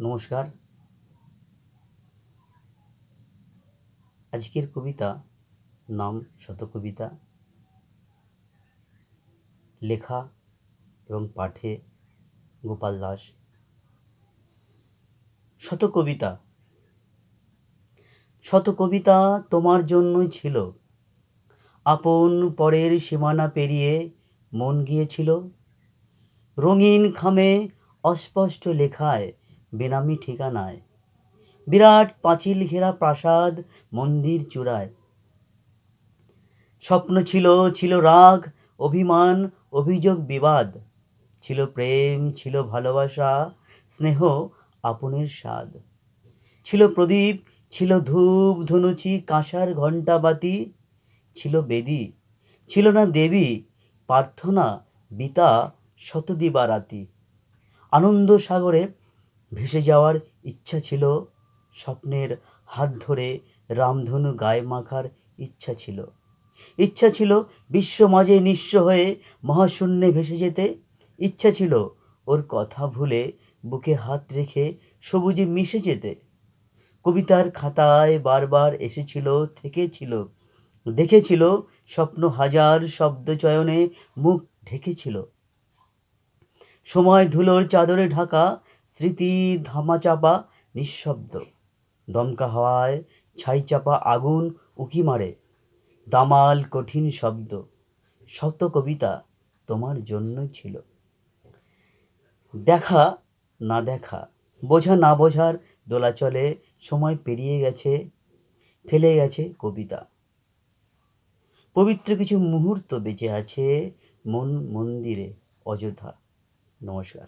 নমস্কার। আজকের কবিতা নাম শতকবিতা। লেখা এবং পাঠে গোপাল দাস। শত কবিতা শত কবিতা তোমার জন্যই ছিল। আপন পরের সীমানা পেরিয়ে মন গিয়েছিল। রঙিন খামে অস্পষ্ট লেখায় বেনামি ঠিকানায়। বিরাট পাঁচিল ঘেরা প্রাসাদ মন্দির চূড়ায়। স্বপ্ন ছিল ছিল রাগ, অভিমান, অভিযোগ, বিবাদ। ছিল প্রেম, ছিল ভালোবাসা, স্নেহ, আপনের স্বাদ। ছিল প্রদীপ, ছিল ধূপ, ধনুচি, কাঁসার ঘণ্টা বাতি ছিল বেদী, ছিল না দেবী, প্রার্থনা, বিতা, শতদিবারাতি। আনন্দ সাগরে ভেসে যাওয়ার ইচ্ছা ছিল, স্বপ্নের হাত ধরে রামধনু গায়ে মাখার ইচ্ছা ছিল। ইচ্ছা ছিল বিশ্ব মাঝে নিঃস্ব হয়ে মহাশূন্যে ভেসে যেতে। ইচ্ছা ছিল ওর কথা ভুলে বুকে হাত রেখে সবুজে মিশে যেতে। কবিতার খাতায় বারবার এসেছিল, থেকেছিল, দেখেছিল, স্বপ্ন হাজার শব্দ চয়নে মুখ ঢেকেছিল। সময় ধুলোর চাদরে ঢাকা স্মৃতি ধামাচাপা নিঃশব্দ। দমকা হাওয়ায় ছাই চাপা আগুন উকি মারে। দামাল কঠিন শব্দ। শত কবিতা তোমার জন্যই ছিল। দেখা না দেখা, বোঝা না বোঝার দোলাচলে সময় পেরিয়ে গেছে, ফেলে গেছে কবিতা। পবিত্র কিছু মুহূর্ত বেঁচে আছে মন মন্দিরে অযোধ্যা নমস্কার।